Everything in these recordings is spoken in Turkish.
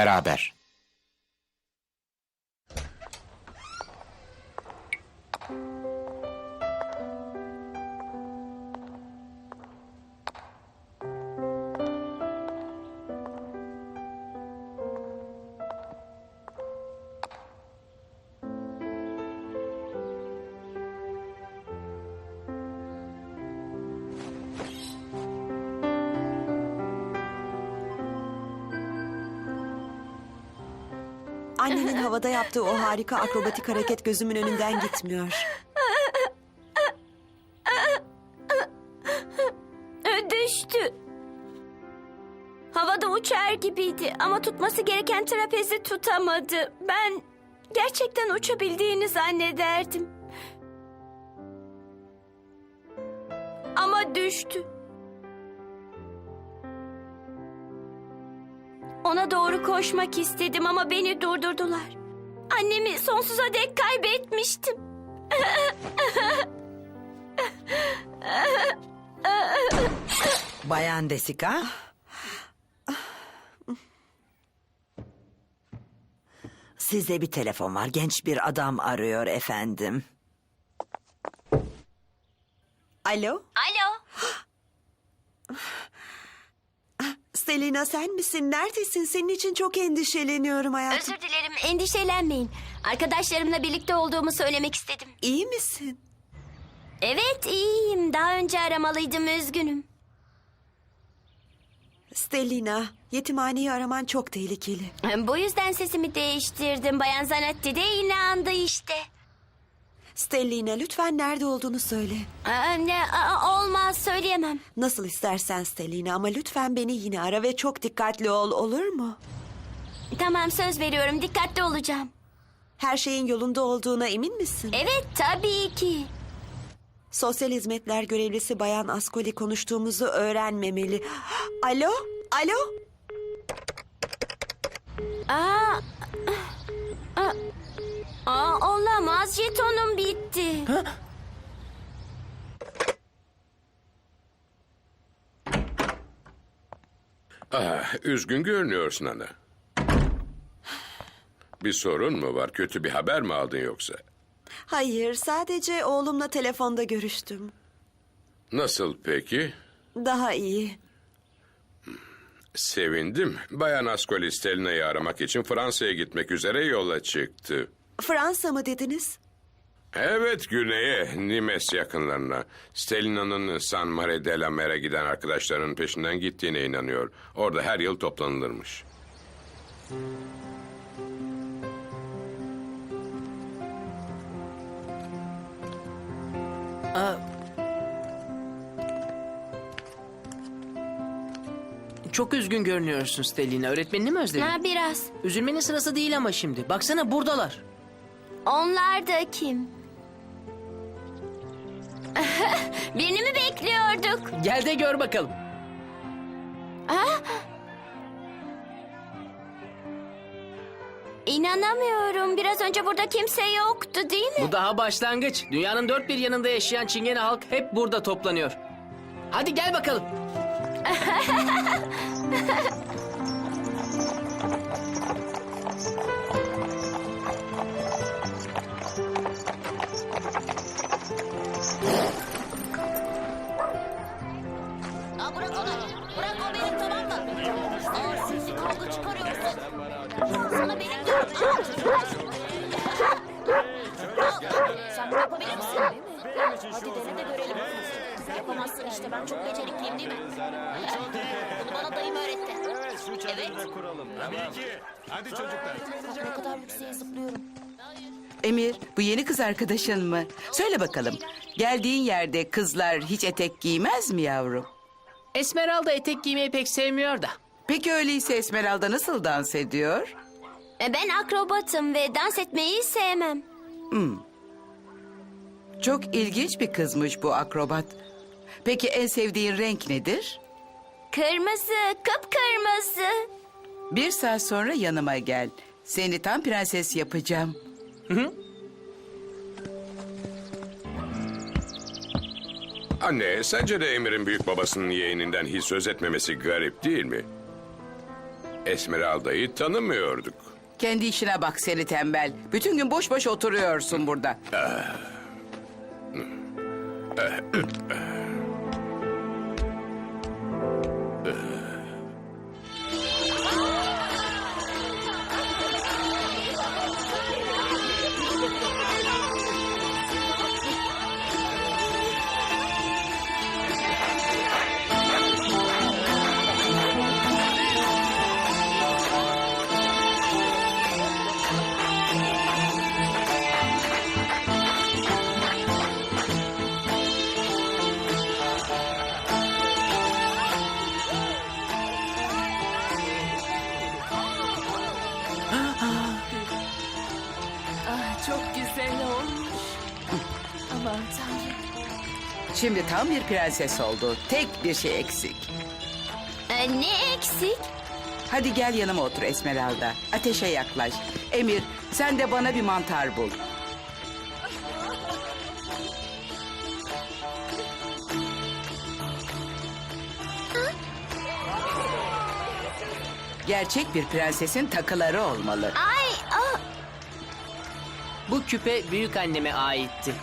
Beraber. Havada yaptığı o harika akrobatik hareket gözümün önünden gitmiyor. Düştü. Havada uçar gibiydi ama tutması gereken trapezi tutamadı. Ben gerçekten uçabildiğini zannederdim. Ama düştü. Ona doğru koşmak istedim ama beni durdurdular. Annemi sonsuza dek kaybetmiştim. Bayan Desika. Size bir telefon var. Genç bir adam arıyor efendim. Alo, Alo. Selina sen misin? Neredesin? Senin için çok endişeleniyorum hayatım. Özür dilerim, endişelenmeyin. Arkadaşlarımla birlikte olduğumu söylemek istedim. İyi misin? Evet, iyiyim. Daha önce aramalıydım, üzgünüm. Stelina, yetimhaneyi araman çok tehlikeli. Bu yüzden sesimi değiştirdim. Bayan Zanatti de inandı işte. Stelina lütfen nerede olduğunu söyle. Aa, ne, aa, olmaz, söyleyemem. Nasıl istersen Stelina ama lütfen beni yine ara ve çok dikkatli ol olur mu? Tamam, söz veriyorum, dikkatli olacağım. Her şeyin yolunda olduğuna emin misin? Evet, tabii ki. Sosyal hizmetler görevlisi Bayan Ascoli konuştuğumuzu öğrenmemeli. Alo? Alo? Aa, aa, olamaz, jetonum bitti. Ah, üzgün görünüyorsun ana. Bir sorun mu var? Kötü bir haber mi aldın yoksa? Hayır, sadece oğlumla telefonda görüştüm. Nasıl peki? Daha iyi. Sevindim. Bayan Ascoli Stelina'yı aramak için Fransa'ya gitmek üzere yola çıktı. Fransa mı dediniz? Evet güneye, Nimes yakınlarına. Stelina'nın San Mare de la Mer'e giden arkadaşlarının peşinden gittiğine inanıyor. Orada her yıl toplanılırmış. Çok üzgün görünüyorsun Stelina. Öğretmenini mi özledin? Ha, biraz. Üzülmenin sırası değil ama şimdi. Baksana buradalar. Onlar da kim? Birini mi bekliyorduk? Gel de gör bakalım. İnanamıyorum. Biraz önce burada kimse yoktu değil mi? Bu daha başlangıç. Dünyanın dört bir yanında yaşayan Çingene halk hep burada toplanıyor. Hadi gel bakalım. Aa, bırak onu. Bırak o benim tamam mı? Ağır sesi kavga. Sana benim. Sen bunu yapabilir misin? Hadi dene de görelim. Yapamazsın işte ben çok becerikliyim değil mi? Bunu bana dayım öğretti. Evet. Bak ne kadar yükseğe zıplıyorum. Emir, bu yeni kız arkadaşın mı? Söyle bakalım, geldiğin yerde kızlar hiç etek giymez mi yavrum? Esmeralda etek giymeyi pek sevmiyor da. Peki öyleyse Esmeralda nasıl dans ediyor? E, Ben akrobatım ve dans etmeyi sevmem. Çok ilginç bir kızmış bu akrobat. Peki en sevdiğin renk nedir? Kırmızı, kıpkırmızı. Bir saat sonra yanıma gel. Seni tam prenses yapacağım. Anne, sence de Emir'in büyük babasının yeğeninden hiç söz etmemesi garip değil mi? Esmeralda'yı tanımıyorduk. Kendi işine bak seni tembel. Bütün gün boş boş oturuyorsun burada. Aman tanrım. Şimdi tam bir prenses oldu. Tek bir şey eksik. Ee, ne eksik? Hadi gel yanıma otur Esmeralda. Ateşe yaklaş. Emir sen de bana bir mantar bul. Gerçek bir prensesin takıları olmalı. Ay, ah, Bu küpe büyük anneme aitti.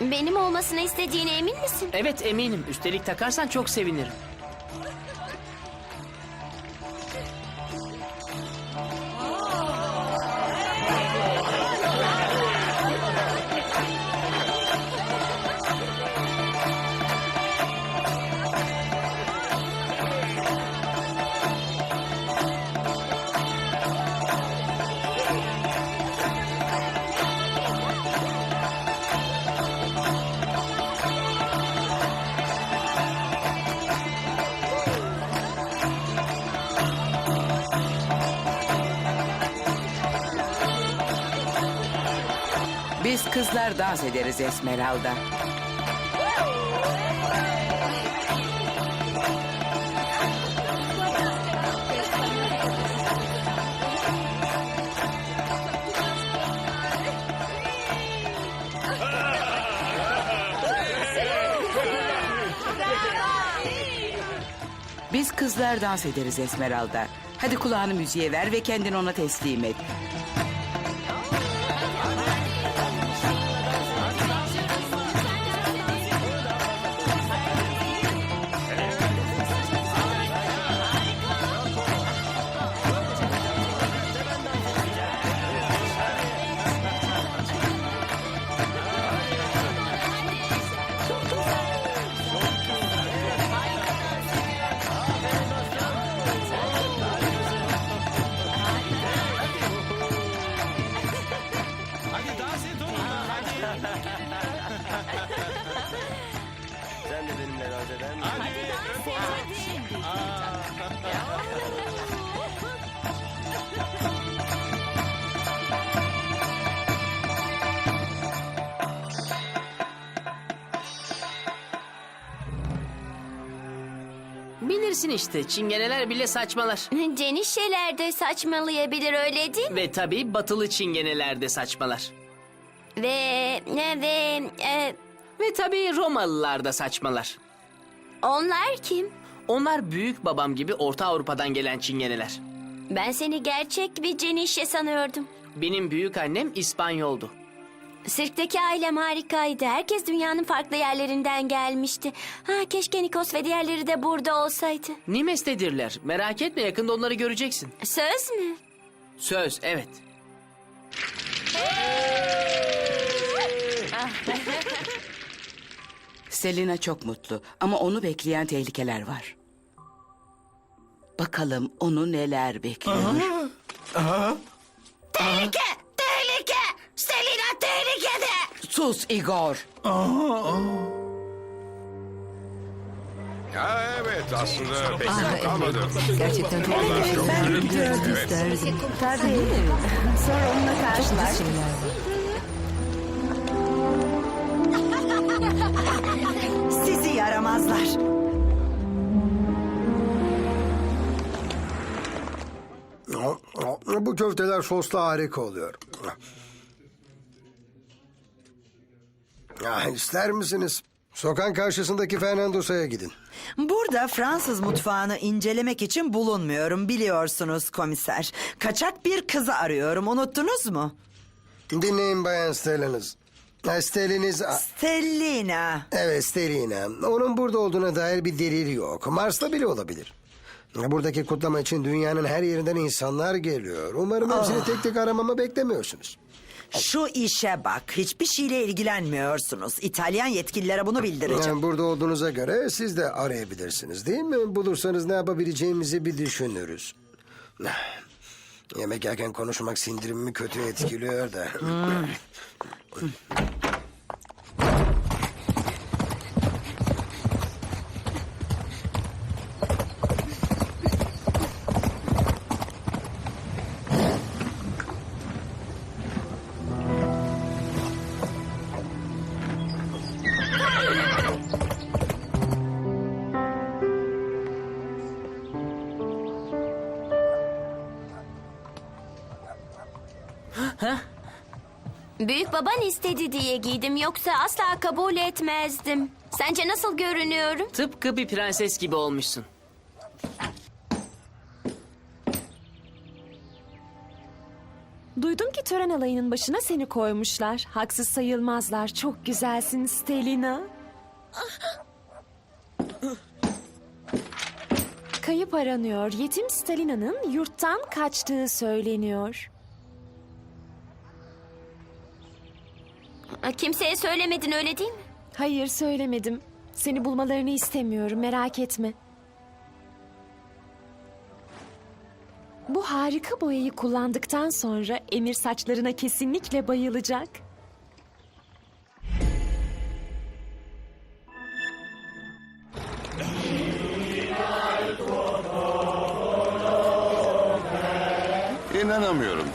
Benim olmasını istediğine emin misin? Evet eminim. Üstelik takarsan çok sevinirim. Kızlar dans ederiz Esmeralda. Biz kızlar dans ederiz Esmeralda. Hadi kulağını müziğe ver ve kendini ona teslim et. Bilirsin işte çingeneler bile saçmalar. Cenişeler de saçmalayabilir öyle değil mi? Ve tabii batılı çingeneler de saçmalar. Ve, ne ve, e, Ve tabii Romalılar da saçmalar. Onlar kim? Onlar büyük babam gibi Orta Avrupa'dan gelen çingeneler. Ben seni gerçek bir cenişe sanıyordum. Benim büyük annem İspanyoldu. Sirkteki ailem harikaydı. Herkes dünyanın farklı yerlerinden gelmişti. Ha keşke Nikos ve diğerleri de burada olsaydı. Nimes'tedirler. Merak etme yakında onları göreceksin. Söz mü? Söz evet. Selina çok mutlu ama onu bekleyen tehlikeler var. Bakalım onu neler bekliyor. Tehlike! Tehlike! Selina tehlikede! Sus Igor. Ha, evet aslında pek memnun kalmadım. Gerçekten çok Vallahi çok üzüldüm. Evet. Tabii. Sonra onunla karşılaştık. Sizi yaramazlar. Bu köfteler sosla harika oluyor. Ya, ister misiniz? Sokağın karşısındaki Fernandosa'ya gidin. Burada Fransız mutfağını incelemek için bulunmuyorum biliyorsunuz komiser. Kaçak bir kızı arıyorum unuttunuz mu? Dinleyin Bayan Stella'nız. Ha, Stelliniz... Stellina. Evet Stellina. Onun burada olduğuna dair bir delil yok. Mars'ta bile olabilir. Buradaki kutlama için dünyanın her yerinden insanlar geliyor. Umarım hepsini tek tek aramamı beklemiyorsunuz. Şu işe bak hiçbir şeyle ilgilenmiyorsunuz. İtalyan yetkililere bunu bildireceğim. Yani burada olduğunuza göre siz de arayabilirsiniz değil mi? Bulursanız ne yapabileceğimizi bir düşünürüz. Yemek yerken konuşmak sindirimimi kötü etkiliyor da. Büyük baban istedi diye giydim yoksa asla kabul etmezdim. Sence nasıl görünüyorum? Tıpkı bir prenses gibi olmuşsun. Duydum ki tören alayının başına seni koymuşlar. Haksız sayılmazlar. Çok güzelsin Stelina. Kayıp aranıyor. Yetim Stalina'nın yurttan kaçtığı söyleniyor. Kimseye söylemedin öyle değil mi? Hayır söylemedim. Seni bulmalarını istemiyorum merak etme. Bu harika boyayı kullandıktan sonra Emir saçlarına kesinlikle bayılacak. İnanamıyorum.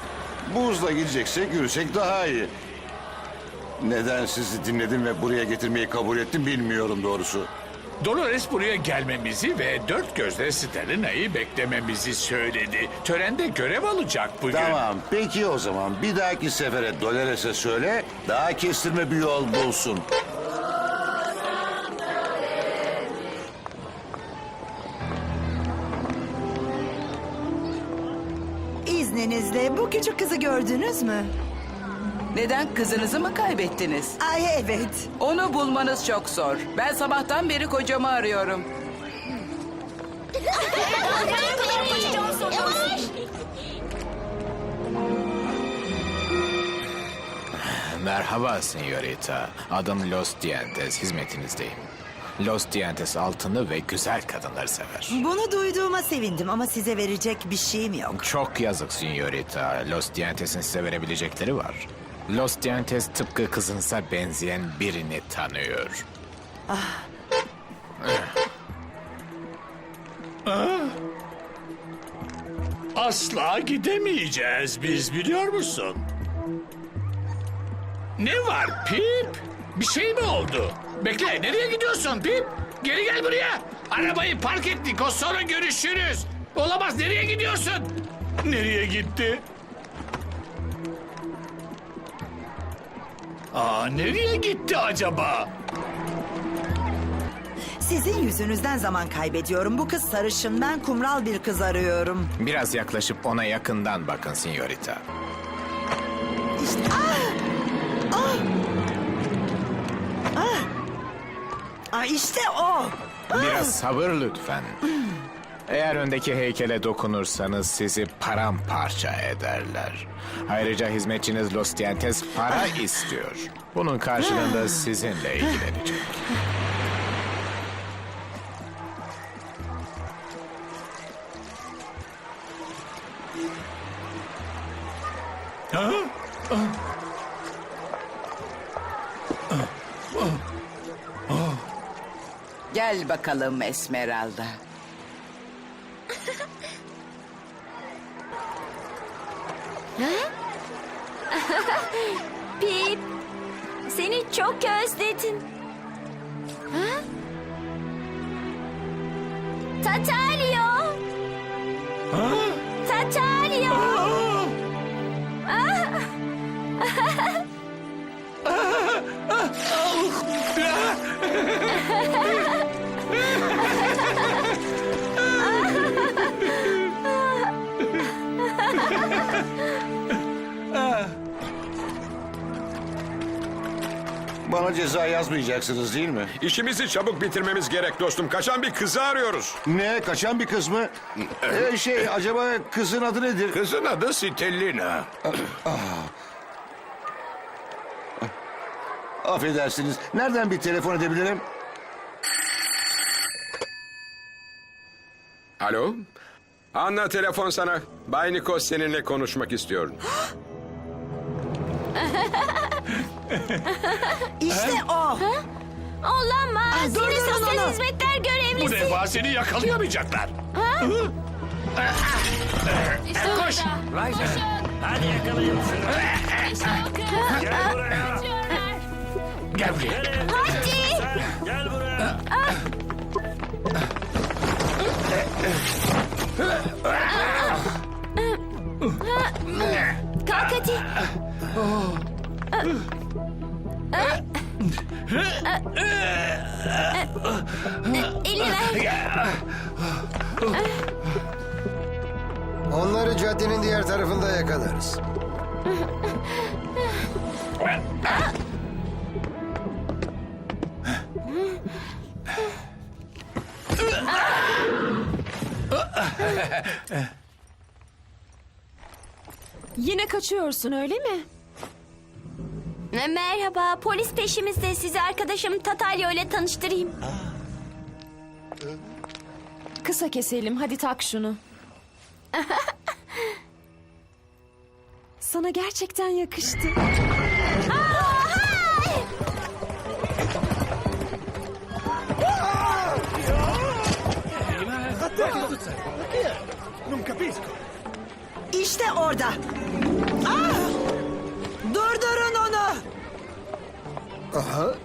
Bu hızla gideceksek yürüsek daha iyi. Neden sizi dinledim ve buraya getirmeyi kabul ettim bilmiyorum doğrusu. Dolores buraya gelmemizi ve dört gözle Stelina'yı beklememizi söyledi. Törende görev alacak bugün. Tamam peki o zaman bir dahaki sefere Dolores'e söyle daha kestirme bir yol bulsun. İzninizle bu küçük kızı gördünüz mü? Neden kızınızı mı kaybettiniz? Ay evet. Onu bulmanız çok zor. Ben sabahtan beri kocamı arıyorum. Merhaba senyorita. Adım Los Dientes. Hizmetinizdeyim. Los Dientes altını ve güzel kadınları sever. Bunu duyduğuma sevindim ama size verecek bir şeyim yok. Çok yazık senyorita. Los Dientes'in size verebilecekleri var. Los Dientes tıpkı kızınıza benzeyen birini tanıyor. Asla gidemeyeceğiz biz biliyor musun? Ne var Pip? Bir şey mi oldu? Bekle nereye gidiyorsun Pip? Geri gel buraya. Arabayı park ettik o sonra görüşürüz. Olamaz nereye gidiyorsun? Nereye gitti? Aa nereye gitti acaba? Sizin yüzünüzden zaman kaybediyorum. Bu kız sarışın. Ben kumral bir kız arıyorum. Biraz yaklaşıp ona yakından bakın senyorita. İşte ah! Ah! Ah! Ah işte o. Biraz sabır lütfen. Eğer öndeki heykele dokunursanız sizi paramparça ederler. Ayrıca hizmetçiniz Los Dientes para istiyor. Bunun karşılığında sizinle ilgilenecek. Gel bakalım Esmeralda. Pip, seni çok özledim. Ha? Tatalio. Tatalio. Bana ceza yazmayacaksınız değil mi? İşimizi çabuk bitirmemiz gerek dostum. Kaçan bir kızı arıyoruz. Ne? Kaçan bir kız mı? Ee, şey acaba kızın adı nedir? Kızın adı Stellina. Affedersiniz. Nereden bir telefon edebilirim? Alo? Anna telefon sana. Bay Nikos seninle konuşmak istiyor. İşte o. Olamaz. Aa, dur, Yine dur, sosyal dur, dur. hizmetler Bu görevlisi. defa seni yakalayamayacaklar. İşte Koş. orada. Koşun. Hadi yakalayın İşte bakın. Gel buraya. Gel buraya. Hadi. Kalk hadi. Elini ver. Onları caddenin diğer tarafında yakalarız. Yine kaçıyorsun öyle mi? Merhaba, polis peşimizde. Sizi arkadaşım Tatalyo ile tanıştırayım. Kısa keselim hadi tak şunu. Sana gerçekten yakıştı. İşte orada. Ah! Durdurun onu. Aha.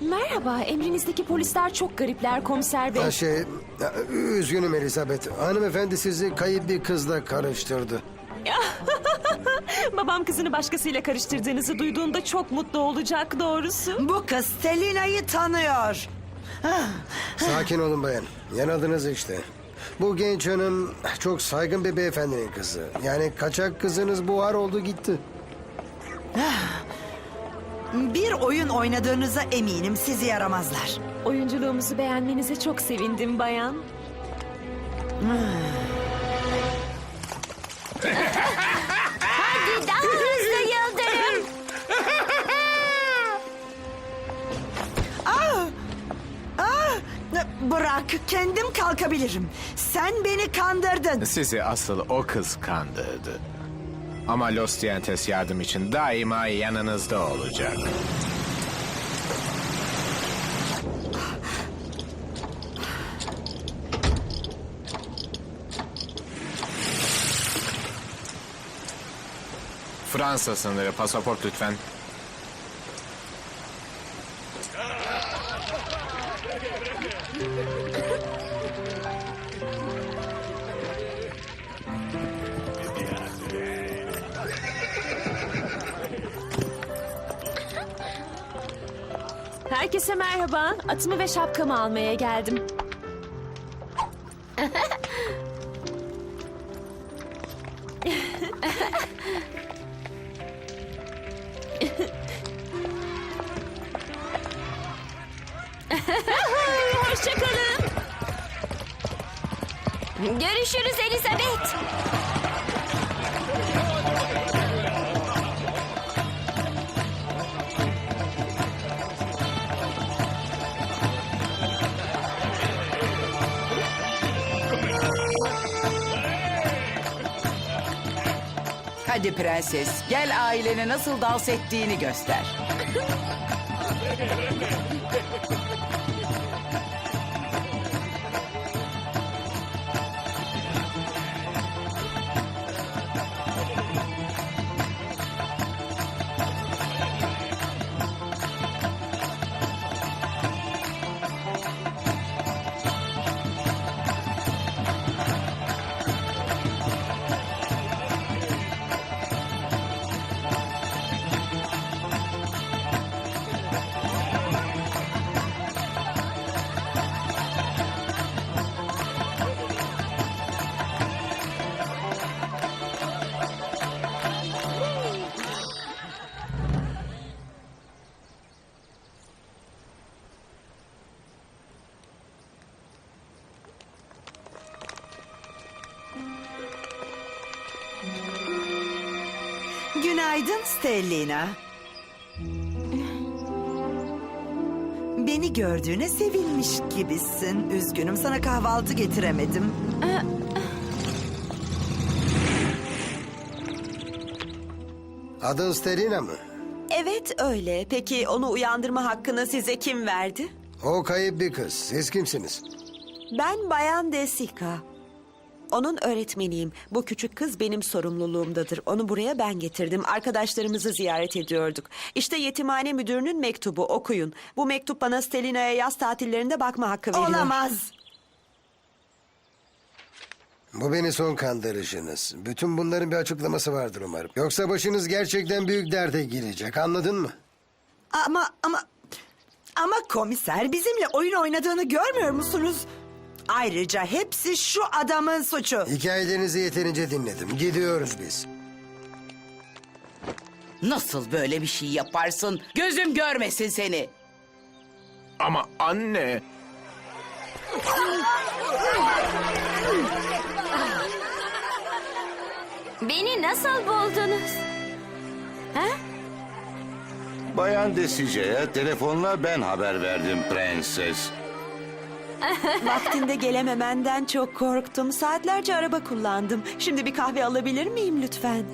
Merhaba emrinizdeki polisler çok garipler komiser bey. Ha şey, ya, üzgünüm Elizabeth. Hanımefendi sizi kayıp bir kızla karıştırdı. Babam kızını başkasıyla karıştırdığınızı duyduğunda çok mutlu olacak doğrusu. Bu kız Selina'yı tanıyor. Sakin olun bayan. Yanıldınız işte. Bu genç hanım çok saygın bir beyefendinin kızı. Yani kaçak kızınız buhar oldu gitti. Bir oyun oynadığınıza eminim sizi yaramazlar. Oyunculuğumuzu beğenmenize çok sevindim bayan. Hadi daha hızlı Yıldırım. Ah! Ah! Bırak kendim kalkabilirim. Sen beni kandırdın. Sizi asıl o kız kandırdı. Ama Los Dientes yardım için daima yanınızda olacak. Fransa sınırı pasaport lütfen. Herkese merhaba. Atımı ve şapkamı almaya geldim. Hoşçakalın. Görüşürüz Elizabeth. Hadi prenses, gel ailene nasıl dans ettiğini göster. Stellina. Beni gördüğüne sevinmiş gibisin. Üzgünüm sana kahvaltı getiremedim. Adın Stelina mı? Evet öyle. Peki onu uyandırma hakkını size kim verdi? O kayıp bir kız. Siz kimsiniz? Ben Bayan Desika. Onun öğretmeniyim. Bu küçük kız benim sorumluluğumdadır. Onu buraya ben getirdim. Arkadaşlarımızı ziyaret ediyorduk. İşte yetimhane müdürünün mektubu okuyun. Bu mektup bana Stelina'ya yaz tatillerinde bakma hakkı veriyor. Olamaz. Bu beni son kandırışınız. Bütün bunların bir açıklaması vardır umarım. Yoksa başınız gerçekten büyük derde girecek. Anladın mı? Ama ama ama komiser bizimle oyun oynadığını görmüyor musunuz? Ayrıca hepsi şu adamın suçu. Hikayelerinizi yeterince dinledim. Gidiyoruz biz. Nasıl böyle bir şey yaparsın? Gözüm görmesin seni. Ama anne... Beni nasıl buldunuz? Ha? Bayan Desice'ye telefonla ben haber verdim prenses. Vaktinde gelememenden çok korktum. Saatlerce araba kullandım. Şimdi bir kahve alabilir miyim lütfen?